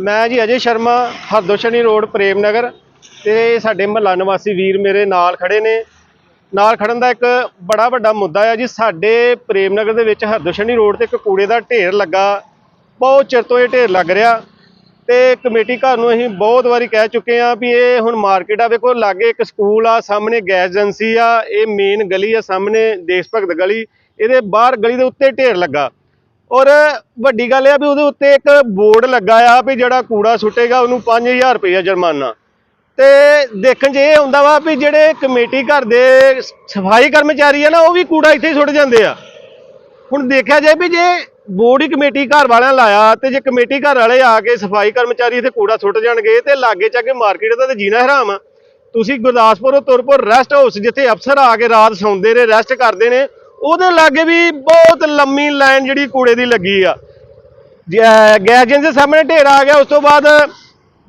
ਮੈਂ ਜੀ ਅਜੇ ਸ਼ਰਮਾ, ਹਰਦੋਸ਼ਨੀ ਰੋਡ ਪ੍ਰੇਮ ਨਗਰ ਤੇ ਸਾਡੇ ਮਹੱਲਾ ਨਿਵਾਸੀ ਵੀਰ ਮੇਰੇ ਨਾਲ ਖੜੇ ਨੇ। ਨਾਲ ਖੜਨ ਦਾ ਇੱਕ ਬੜਾ ਵੱਡਾ ਮੁੱਦਾ ਹੈ ਜੀ, ਸਾਡੇ ਪ੍ਰੇਮ ਨਗਰ ਦੇ ਵਿੱਚ ਹਰਦੋਸ਼ਨੀ ਰੋਡ ਤੇ ਇੱਕ ਕੂੜੇ ਦਾ ਢੇਰ ਲੱਗਾ। ਬਹੁਤ ਚਿਰ ਤੋਂ ਇਹ ਢੇਰ ਲੱਗ ਰਿਹਾ ਤੇ ਕਮੇਟੀ ਘਰ ਨੂੰ ਅਸੀਂ ਬਹੁਤ ਵਾਰੀ ਕਹਿ ਚੁੱਕੇ ਆ ਵੀ ਇਹ ਹੁਣ ਮਾਰਕੀਟ ਆ। ਵੇਖੋ, ਲਾਗੇ ਇੱਕ ਸਕੂਲ ਆ, ਸਾਹਮਣੇ ਗੈਸ ਏਜੰਸੀ ਆ, ਇਹ ਮੇਨ ਗਲੀ ਆ, ਸਾਹਮਣੇ ਦੇਸ਼ ਭਗਤ ਗਲੀ। ਇਹਦੇ ਬਾਹਰ ਗਲੀ ਦੇ ਉੱਤੇ ਢੇਰ ਲੱਗਾ। ਔਰ ਵੱਡੀ ਗੱਲ ਇਹ ਆ ਵੀ ਉਹਦੇ ਉੱਤੇ ਇੱਕ ਬੋਰਡ ਲੱਗਾ ਆ ਵੀ ਜਿਹੜਾ ਕੂੜਾ ਸੁੱਟੇਗਾ ਉਹਨੂੰ 5000 ਰੁਪਏ ਜੁਰਮਾਨਾ। ਤੇ ਦੇਖਣ 'ਚ ਇਹ ਹੁੰਦਾ ਵਾ ਵੀ ਜਿਹੜੇ ਕਮੇਟੀ ਘਰ ਦੇ ਸਫ਼ਾਈ ਕਰਮਚਾਰੀ ਆ ਨਾ, ਉਹ ਵੀ ਕੂੜਾ ਇੱਥੇ ਹੀ ਸੁੱਟ ਜਾਂਦੇ ਆ। ਹੁਣ ਦੇਖਿਆ ਜਾਏ ਵੀ ਜੇ ਬੋਰਡ ਹੀ ਕਮੇਟੀ ਘਰ ਵਾਲਿਆਂ ਲਾਇਆ ਤੇ ਜੇ ਕਮੇਟੀ ਘਰ ਵਾਲੇ ਆ ਕੇ ਸਫ਼ਾਈ ਕਰਮਚਾਰੀ ਇੱਥੇ ਕੂੜਾ ਸੁੱਟ ਜਾਣਗੇ ਤੇ ਲਾਗੇ ਚਾਗੇ ਮਾਰਕੀਟ ਦਾ ਤੇ ਜੀਣਾ ਹਰਾਮ ਆ। ਤੁਸੀਂ ਗੁਰਦਾਸਪੁਰੋਂ ਤੁਰਪੁਰ ਰੈਸਟ ਹਾਊਸ ਜਿੱਥੇ ਅਫਸਰ ਆ ਕੇ ਰਾਤ ਸੌਂਦੇ ਨੇ ਰੈਸਟ ਕਰਦੇ ਨੇ ਉਹਦੇ ਲਾਗੇ ਵੀ ਬਹੁਤ ਲੰਮੀ ਲਾਈਨ ਜਿਹੜੀ ਕੂੜੇ ਦੀ ਲੱਗੀ ਆ। ਜ- ਅਹ, ਗੈਸ ਏਜੰਸੀ ਦੇ ਸਾਹਮਣੇ ਢੇਰ ਆ ਗਿਆ, ਉਸ ਤੋਂ ਬਾਅਦ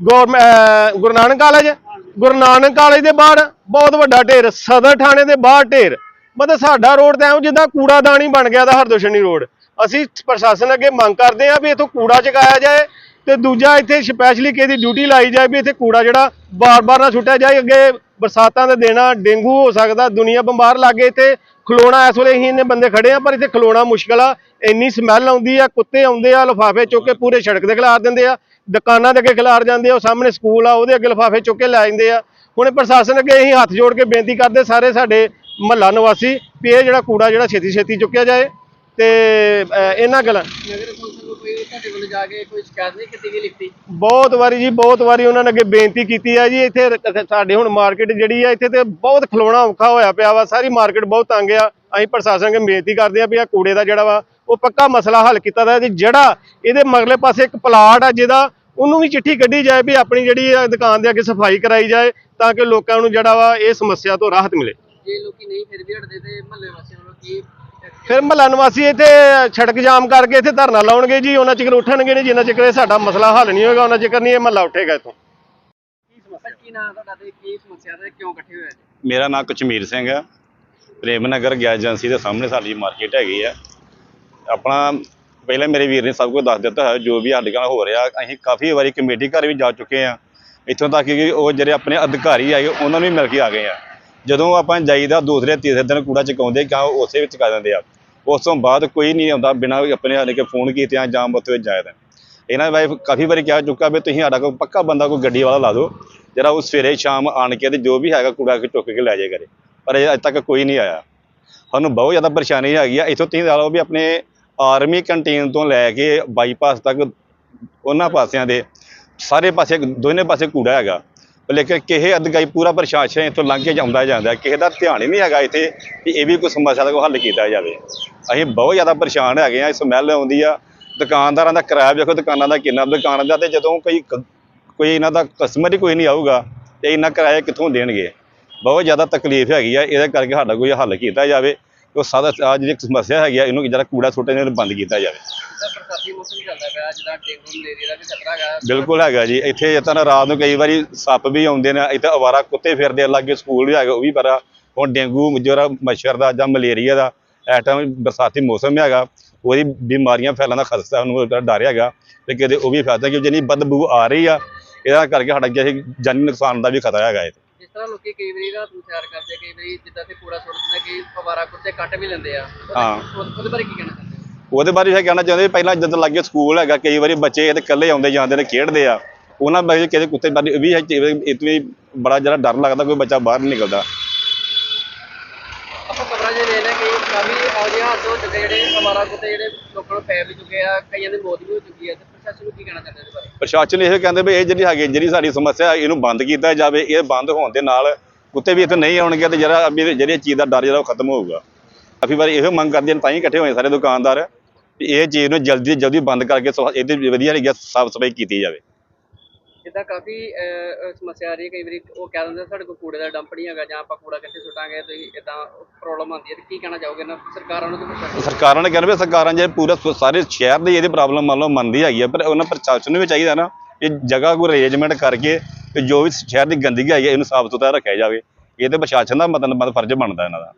ਗੌਰਮ- ਗੁਰੂ ਨਾਨਕ ਕਾਲਜ, ਗੁਰੂ ਨਾਨਕ ਕਾਲਜ ਦੇ ਬਾਹਰ ਬਹੁਤ ਵੱਡਾ ਢੇਰ, ਸਦਰ ਥਾਣੇ ਦੇ ਬਾਹਰ ਢੇਰ। ਮਤਲਬ ਸਾਡਾ ਰੋਡ ਤਾਂ ਐਂ, ਜਿੱਦਾਂ ਕੂੜਾਦਾਨੀ ਬਣ ਗਿਆ ਦਾ ਹਰਦੋਸ਼ਨੀ ਰੋਡ। ਅਸੀਂ ਪ੍ਰਸ਼ਾਸਨ ਅੱਗੇ ਮੰਗ ਕਰਦੇ ਹਾਂ ਵੀ ਇੱਥੋਂ ਕੂੜਾ ਚੁਕਾਇਆ ਜਾਏ ਤੇ ਦੂਜਾ ਇੱਥੇ ਸਪੈਸ਼ਲੀ ਕਿਸੇ ਦੀ ਡਿਊਟੀ ਲਾਈ ਜਾਏ ਵੀ ਇੱਥੇ ਕੂੜਾ ਜਿਹੜਾ ਬਾਰ-ਬਾਰ ਨਾ ਸੁੱਟਿਆ ਜਾਏ, ਅੱਗੇ ਬਰਸਾਤਾਂ ਦੇ ਦੇਣਾ ਡੇਂਗੂ ਹੋ ਸਕਦਾ, ਦੁਨੀਆ ਬਿਮਾਰ ਲੱਗੇ ਇੱਥੇ। ਖਲੋਣਾ ਇਸ ਵੇਲੇ ਅਸੀਂ ਇੰਨੇ ਬੰਦੇ ਖੜੇ ਆ, ਪਰ ਇੱਥੇ ਖਲੋਣਾ ਮੁਸ਼ਕਲ ਆ। ਇੰਨੀ ਸਮੈਲ ਆਉਂਦੀ ਆ, ਕੁੱਤੇ ਆਉਂਦੇ ਆ, ਲਿਫਾਫੇ ਚੁੱਕ ਕੇ ਪੂਰੇ ਸੜਕ ਦੇ ਖਿਲਾਰ ਦਿੰਦੇ ਆ। ਦੁਕਾਨਾਂ ਦੇ ਅੱਗੇ ਖਿਲਾਰ ਜਾਂਦੇ ਆ, ਉਹ ਸਾਹਮਣੇ ਸਕੂਲ ਆ, ਉਹਦੇ ਅੱਗੇ ਲਿਫਾਫੇ ਚੁੱਕ ਕੇ ਲੈ ਜਾਂਦੇ ਆ। ਹੁਣ ਪ੍ਰਸ਼ਾਸਨ ਅੱਗੇ ਅਸੀਂ ਹੱਥ ਜੋੜ ਕੇ ਬੇਨਤੀ ਕਰਦੇ ਸਾਰੇ ਸਾਡੇ ਮਹੱਲਾ ਨਿਵਾਸੀ, ਵੀ ਇਹ ਜਿਹੜਾ ਕੂੜਾ ਜਿਹੜਾ ਛੇਤੀ ਛੇਤੀ ਚੁੱਕਿਆ ਜਾਏ ਤੇ ਇਹਨਾਂ ਗੱਲਾਂ ਕੋਈ ਤੁਹਾਡੇ ਵੱਲ ਜਾ ਕੇ ਕੋਈ ਸ਼ਿਕਾਇਤ ਨਹੀਂ ਕੀਤੀ ਗਈ ਲਿਖਤੀ? ਬਹੁਤ ਵਾਰੀ ਜੀ ਬਹੁਤ ਵਾਰੀ ਉਹਨਾਂ ਨੇ ਅੱਗੇ ਬੇਨਤੀ ਕੀਤੀ ਹੈ ਜੀ। ਇੱਥੇ ਸਾਡੇ ਹੁਣ ਮਾਰਕੀਟ ਜਿਹੜੀ ਆ ਇੱਥੇ ਤੇ ਬਹੁਤ ਖਲੋਣਾ ਔਖਾ ਹੋਇਆ ਪਿਆ ਵਾ। ਸਾਰੀ ਮਾਰਕੀਟ ਬਹੁਤ ਤੰਗ ਆ। ਅਸੀਂ ਪ੍ਰਸ਼ਾਸਨ ਅੱਗੇ ਬੇਨਤੀ ਕਰਦੇ ਆ ਵੀ ਆ ਕੂੜੇ ਦਾ ਜਿਹੜਾ ਵਾ ਉਹ ਪੱਕਾ ਮਸਲਾ ਹੱਲ ਕੀਤਾ ਤੇ ਜਿਹੜਾ ਇਹਦੇ ਮਗਲੇ ਪਾਸੇ ਇੱਕ ਪਲਾਟ ਆ ਜਿਹਦਾ ਉਹਨੂੰ ਵੀ ਚਿੱਠੀ ਕੱਢੀ ਜਾਏ ਵੀ ਆਪਣੀ ਜਿਹੜੀ ਆ ਦੁਕਾਨ ਦੇ ਅੱਗੇ ਸਫ਼ਾਈ ਕਰਾਈ ਜਾਏ ਤਾਂ ਕਿ ਲੋਕਾਂ ਨੂੰ ਜਿਹੜਾ ਵਾ ਇਹ ਸਮੱਸਿਆ ਤੋਂ ਰਾਹਤ ਮਿਲੇ। ਜੇ ਲੋਕੀ ਨਹੀਂ ਫਿਰ ਵੀ ਹਟਦੇ ਤੇ ਮਹੱਲੇ ਵਾਸੀਆਂ ਵੱਲੋਂ ਕੀ ਫਿਰ ਮਹੱਲਾ ਨਿਵਾਸੀ ਇੱਥੇ ਸੜਕ ਜਾਮ ਕਰਕੇ ਇੱਥੇ ਧਰਨਾ ਲਾਉਣਗੇ ਜੀ ਉਹਨਾਂ ਚਿਰ ਉੱਠਣਗੇ ਨਹੀਂ ਜਿੰਨਾ ਚਿਰ ਇਹ ਸਾਡਾ ਮਸਲਾ ਹੱਲ ਨਹੀਂ ਹੋਏਗਾ ਉਹਨਾਂ ਚਿਰ ਨਹੀਂ ਇਹ ਮਹੱਲਾ ਉੱਠੇਗਾ ਇੱਥੋਂ। ਕੀ ਸਮੱਸਿਆ ਕੀ ਨਾਮ ਤੁਹਾਡਾ ਤੇ ਕੀ ਸਮੱਸਿਆ ਤੇ ਕਿਉਂ ਇਕੱਠੇ ਹੋਏ ਜੀ ਮੇਰਾ ਨਾਮ ਕਸ਼ਮੀਰ ਸਿੰਘ ਹੈ। ਪ੍ਰੇਮ ਨਗਰ ਗੈਸ ਏਜੰਸੀ ਦੇ ਸਾਹਮਣੇ ਸਾਡੀ ਮਾਰਕੀਟ ਹੈਗੀ ਆ। ਆਪਣਾ ਪਹਿਲਾਂ ਮੇਰੇ ਵੀਰ ਨੇ ਸਭ ਕੁਝ ਦੱਸ ਦਿੱਤਾ ਹੈ ਜੋ ਵੀ ਸਾਡੇ ਨਾਲ ਹੋ ਰਿਹਾ ਅਸੀਂ ਕਾਫੀ ਵਾਰੀ ਕਮੇਟੀ ਘਰ ਵੀ ਜਾ ਚੁੱਕੇ ਆ। ਇੱਥੋਂ ਤੱਕ ਕਿ ਉਹ ਜਿਹੜੇ ਆਪਣੇ ਅਧਿਕਾਰੀ ਆਏ ਉਹਨਾਂ ਨੂੰ ਵੀ ਮਿਲ ਕੇ ਆ ਗਏ ਆ। ਜਦੋਂ ਆਪਾਂ ਜਾਈਦਾ ਦੂਸਰੇ ਤੀਸਰੇ ਦਿਨ ਕੂੜਾ ਚੁਕਾਉਂਦੇ ਕਿਉਂ ਉਸੇ ਵਿੱਚ ਚੁਕਾ ਦਿੰਦੇ ਆ। ਉਸ ਤੋਂ ਬਾਅਦ ਕੋਈ ਨਹੀਂ ਆਉਂਦਾ, ਬਿਨਾਂ ਆਪਣੇ ਹਾਲੇ ਕੇ ਫੋਨ ਕੀਤਿਆਂ ਜਾਂ ਉੱਥੇ ਵਿੱਚ ਜਾਇਦਾ ਇਹਨਾਂ ਵਾਈਫ ਕਾਫੀ ਵਾਰੀ ਕਹਿ, ਚੁੱਕਾ ਵੀ ਤੁਸੀਂ ਸਾਡਾ ਕੋਈ ਪੱਕਾ ਬੰਦਾ, ਕੋਈ ਗੱਡੀ ਵਾਲਾ ਲਾ ਦਿਓ। ਜਿਹੜਾ ਉਹ ਸਵੇਰੇ ਸ਼ਾਮ ਆਣ ਕੇ ਤੇ ਜੋ ਵੀ ਹੈਗਾ ਕੂੜਾ ਕੇ ਚੁੱਕ ਕੇ ਲੈ ਜਾਏ ਕਰੇ ਪਰ ਇਹ ਅੱਜ ਤੱਕ ਕੋਈ ਨਹੀਂ ਆਇਆ। ਸਾਨੂੰ ਬਹੁਤ ਜ਼ਿਆਦਾ ਪਰੇਸ਼ਾਨੀ ਹੈਗੀ ਆ। ਇੱਥੋਂ ਤੁਸੀਂ ਲਾ ਲਓ ਵੀ ਆਪਣੇ ਆਰਮੀ ਕੰਟੀਨ ਤੋਂ ਲੈ ਕੇ ਬਾਈਪਾਸ ਤੱਕ, ਉਹਨਾਂ ਪਾਸਿਆਂ ਦੇ ਸਾਰੇ ਪਾਸੇ, ਦੋਨੇ ਪਾਸੇ ਕੂੜਾ ਹੈਗਾ। ਲੇਕਿਨ ਕਿਸੇ ਅਧਿਕਾਰੀ ਪੂਰਾ ਪ੍ਰਸ਼ਾਸਨ ਇੱਥੋਂ ਲੰਘ ਕੇ ਜਾਂਦਾ ਜਾਂਦਾ ਕਿਸੇ ਦਾ ਧਿਆਨ ਹੀ ਨਹੀਂ ਹੈਗਾ ਇੱਥੇ ਕਿ ਇਹ ਵੀ ਕੋਈ ਸਮੱਸਿਆ ਦਾ ਕੋਈ ਹੱਲ ਕੀਤਾ ਜਾਵੇ। ਅਸੀਂ ਬਹੁਤ ਜ਼ਿਆਦਾ ਪਰੇਸ਼ਾਨ ਹੈਗੇ ਆ ਸਮੈਲ ਆਉਂਦੀ ਆ। ਦੁਕਾਨਦਾਰਾਂ ਦਾ ਕਿਰਾਇਆ ਵੇਖੋ, ਦੁਕਾਨਾਂ ਦਾ ਕਿੰਨਾ, ਦੁਕਾਨਾਂ ਦਾ ਤੇ ਜਦੋਂ ਕੋਈ ਕ- ਕੋਈ ਇਹਨਾਂ ਦਾ ਕਸਟਮਰ ਹੀ ਕੋਈ ਨਹੀਂ ਆਊਗਾ ਤੇ ਇਹਨਾਂ ਕਿਰਾਇਆ ਕਿੱਥੋਂ ਦੇਣਗੇ? ਬਹੁਤ ਜ਼ਿਆਦਾ ਤਕਲੀਫ ਹੈਗੀ ਆ। ਇਹਦੇ ਕਰਕੇ ਸਾਡਾ ਕੋਈ ਹੱਲ ਕੀਤਾ ਜਾਵੇ। ਉਹ ਸਾਦਾ ਆ ਜਿਹੜੀ ਸਮੱਸਿਆ ਹੈਗੀ ਆ ਇਹਨੂੰ ਜਿਹੜਾ ਕੂੜਾ ਸੁੱਟਣ ਨੂੰ ਬੰਦ ਕੀਤਾ ਜਾਵੇ। ਬਿਲਕੁਲ ਹੈਗਾ ਜੀ। ਇੱਥੇ ਤਾਂ ਰਾਤ ਨੂੰ ਕਈ ਵਾਰੀ ਸੱਪ ਵੀ ਆਉਂਦੇ ਨੇ ਇੱਥੇ ਅਵਾਰਾ ਕੁੱਤੇ ਫਿਰਦੇ ਆ ਲਾਗੇ ਸਕੂਲ ਵੀ ਹੈਗਾ ਉਹ ਵੀ ਪਰ ਹੁਣ ਡੇਂਗੂ ਜਿਹੜਾ ਮੱਛਰ ਦਾ ਜਾਂ ਮਲੇਰੀਆ ਦਾ ਇਸ ਟਾਈਮ ਬਰਸਾਤੀ ਮੌਸਮ ਹੈਗਾ ਉਹਦੀ ਬਿਮਾਰੀਆਂ ਫੈਲਣ ਦਾ ਖਤਰਾ ਉਹਦਾ ਡਰ ਹੈਗਾ ਤੇ ਕਿਤੇ ਉਹ ਵੀ ਫੈਲਦਾ ਕਿ ਜਿੰਨੀ ਬਦਬੂ ਆ ਰਹੀ ਆ ਇਹਦਾ ਕਰਕੇ ਸਾਡਾ ਕਿਸੇ ਜਾਨੀ ਨੁਕਸਾਨ ਦਾ ਵੀ ਖਤਰਾ ਹੈਗਾ ਇੱਥੇ। ਜਿਸ ਤਰ੍ਹਾਂ ਲੋਕੀ ਕਈ ਵਾਰੀ ਰਾਤ ਨੂੰ ਸੈਰ ਕਰਦੇ ਕਈ ਵਾਰੀ ਜਿੱਦਾਂ ਤੇ ਕੂੜਾ ਸੁੱਟ ਦਿੰਦੇ ਕਈ ਅਵਾਰਾ ਕੁੱਤੇ ਕੱਟ ਵੀ ਲੈਂਦੇ ਆ। ਹਾਂ। ਉਹਦੇ ਉਹਦੇ ਬਾਰੇ ਕੀ ਕਹਿਣਾ ਚਾਹੁੰਦੇ ਹੋ? ਉਹਦੇ ਬਾਰੇ ਇਹ ਕਹਿਣਾ ਚਾਹੁੰਦੇ ਪਹਿਲਾਂ ਜਦੋਂ ਲੱਗੇ ਸਕੂਲ ਹੈਗਾ ਕਈ ਵਾਰੀ ਬੱਚੇ ਇਹਦੇ ਇਕੱਲੇ ਆਉਂਦੇ ਜਾਂਦੇ ਨੇ ਖੇਡਦੇ ਆ। ਉਹਨਾਂ ਬਾਰੇ ਕਿਤੇ ਕੁੱਤੇ ਬਾਰੇ ਇਹ ਵੀ ਹੈ ਕਿ ਇਹ ਤੋਂ ਵੀ ਬੜਾ ਜਿਹੜਾ ਡਰ ਲੱਗਦਾ ਕੋਈ ਬੱਚਾ ਬਾਹਰ ਨਹੀਂ ਨਿਕਲਦਾ ਆਪਾਂ ਖਬਰਾਂ ਜੇ ਲੈ ਲੈ ਕਈ ਕਾਫੀ ਇਹੋ ਜਿਹੇ ਹਾਦਸੇ ਹੋ ਚੁੱਕੇ ਜਿਹੜੇ ਅਵਾਰਾ ਕੁੱਤੇ ਜਿਹੜੇ ਲੋਕਾਂ ਨੂੰ ਪੈ ਵੀ ਚੁੱਕੇ ਆ, ਕਈਆਂ ਦੀ ਮੌਤ ਵੀ ਹੋ ਚੁੱਕੀ ਹੈ ਤੇ ਪ੍ਰਸ਼ਾਸਨ ਨੂੰ ਕੀ ਕਹਿਣਾ ਚਾਹੁੰਦੇ ਇਹਦੇ ਬਾਰੇ? ਪ੍ਰਸ਼ਾਸਨ ਇਹ ਕਹਿੰਦੇ ਵੀ ਇਹ ਜਿਹੜੀ ਹੈਗੀ, ਜਿਹੜੀ ਸਾਡੀ ਸਮੱਸਿਆ, ਇਹਨੂੰ ਬੰਦ ਕੀਤਾ ਜਾਵੇ, ਇਹ ਬੰਦ ਹੋਣ ਦੇ ਨਾਲ ਕੁੱਤੇ ਵੀ ਇੱਥੇ ਨਹੀਂ ਆਉਣਗੇ ਤੇ ਜਿਹੜਾ ਵੀ ਜਿਹੜੀ ਚੀਜ਼ ਦਾ ਡਰ ਜਿਹੜਾ ਉਹ ਖਤਮ ਹੋਊਗਾ। ਕਾਫੀ ਵਾਰੀ ਇਹੋ ਮੰਗ ਕਰਦੇ ਨੇ, ਤਾਂ ਹੀ ਇਕੱਠੇ ਹੋਏ ਸਾਰੇ ਦੁਕਾਨਦਾਰ, ਵੀ ਇਹ ਚੀਜ਼ ਨੂੰ ਜਲਦੀ ਜਲਦੀ ਬੰਦ ਕਰਕੇ ਇਹਦੇ ਇਹਦੀ ਵਧੀਆ ਰਹੀ ਸਾਫ਼ ਸਫ਼ਾਈ ਕੀਤੀ ਜਾਵੇ। ਜਿੱਦਾਂ ਕਾਫੀ ਅਹ, ਸਮੱਸਿਆ ਆ ਰਹੀ ਹੈ ਕਈ ਵਾਰੀ ਉਹ ਕਹਿ ਦਿੰਦੇ ਸਾਡੇ ਕੋਲ ਕੂੜੇ ਦਾ ਡੰਪ ਨਹੀਂ ਹੈਗਾ ਜਾਂ ਆਪਾਂ ਕੂੜਾ ਕਿੱਥੇ ਸੁੱਟਾਂਗੇ ਤੁਸੀਂ ਇਦਾਂ ਪ੍ਰੋਬਲਮ ਆਉਂਦੀ ਹੈ ਤੇ ਕੀ ਕਹਿਣਾ ਚਾਹੋਗੇ ਨਾ ਸਰਕਾਰਾਂ ਨੂੰ ਤੇ ਪ੍ਰਸ਼ਾਸਨ ਨੂੰ? ਸਰਕਾਰਾਂ ਨੇ ਕਹਿੰਦੇ ਵੀ ਸਰਕਾਰਾਂ ਜੇ ਪੂਰਾ ਸ- ਸਾਰੇ ਸ਼ਹਿਰ ਦੀ ਇਹਦੀ ਪ੍ਰੋਬਲਮ ਮੰਨ ਲਓ ਮੰਨਦੀ ਹੈਗੀ ਆ ਪਰ ਉਹਨਾਂ ਪ੍ਰਸ਼ਾਸਨ ਨੂੰ ਵੀ ਚਾਹੀਦਾ ਨਾ ਕਿ ਜਗ੍ਹਾ ਕੋਈ ਅਰੇਂਜਮੈਂਟ ਕਰਕੇ ਤੇ ਜੋ ਵੀ ਸ਼ਹਿਰ ਦੀ ਗੰਦਗੀ ਹੈਗੀ ਆ, ਇਹਨੂੰ ਸਾਫ਼ ਸੁਥਰਾ ਰੱਖਿਆ ਜਾਵੇ ਇਹ ਤੇ ਪ੍ਰਸ਼ਾਸਨ ਦਾ ਮਤਲਬ ਫਰਜ਼ ਬਣਦਾ ਇਹਨਾਂ ਦਾ